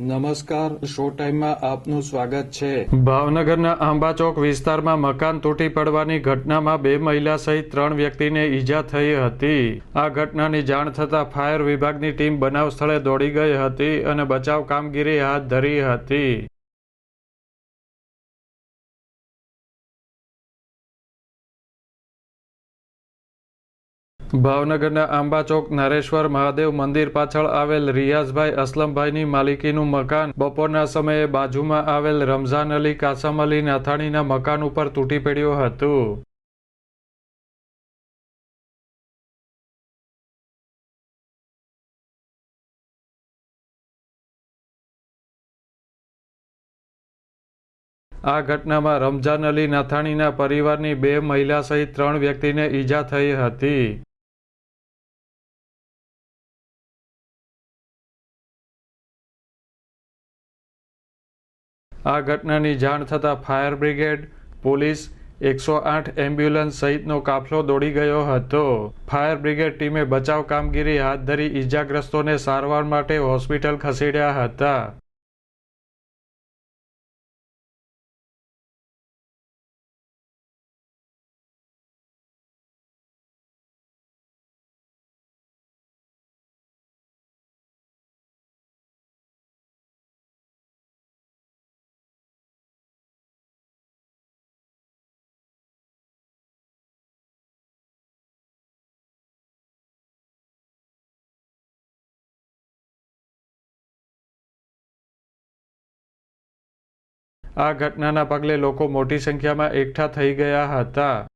નમસ્કાર, શો ટાઈમમાં આપનું સ્વાગત છે. ભાવનગરના આંબાચોક વિસ્તારમાં મકાન તૂટી પડવાની ઘટનામાં બે મહિલા સહિત ત્રણ વ્યક્તિને ઈજા થઈ હતી. આ ઘટનાની જાણ થતાં ફાયર વિભાગની ટીમ બનાવ સ્થળે દોડી ગઈ હતી અને બચાવ કામગીરી હાથ ધરી હતી. ભાવનગરના આંબાચોક નરેશ્વર મહાદેવ મંદિર પાછળ આવેલ રિયાઝભાઈ અસલમભાઈની માલિકીનું મકાન બપોરના સમયે બાજુમાં આવેલ રમઝાન અલી કાસમ અલી નાથાણીના મકાન ઉપર તૂટી પડ્યું હતું. આ ઘટનામાં રમઝાન અલી નાથાણીના પરિવારની બે મહિલા સહિત ત્રણ વ્યક્તિને ઈજા થઈ હતી. આ ઘટનાની જાણ થતાં ફાયર બ્રિગેડ, પોલીસ, એકસો આઠ એમ્બ્યુલન્સ સહિતનો કાફલો દોડી ગયો હતો. ફાયર બ્રિગેડ ટીમે બચાવ કામગીરી હાથ ધરી ઈજાગ્રસ્તોને સારવાર માટે હોસ્પિટલ ખસેડ્યા હતા. આ ઘટનાના પગલે લોકો મોટી સંખ્યામાં એકઠા થઈ ગયા હતા.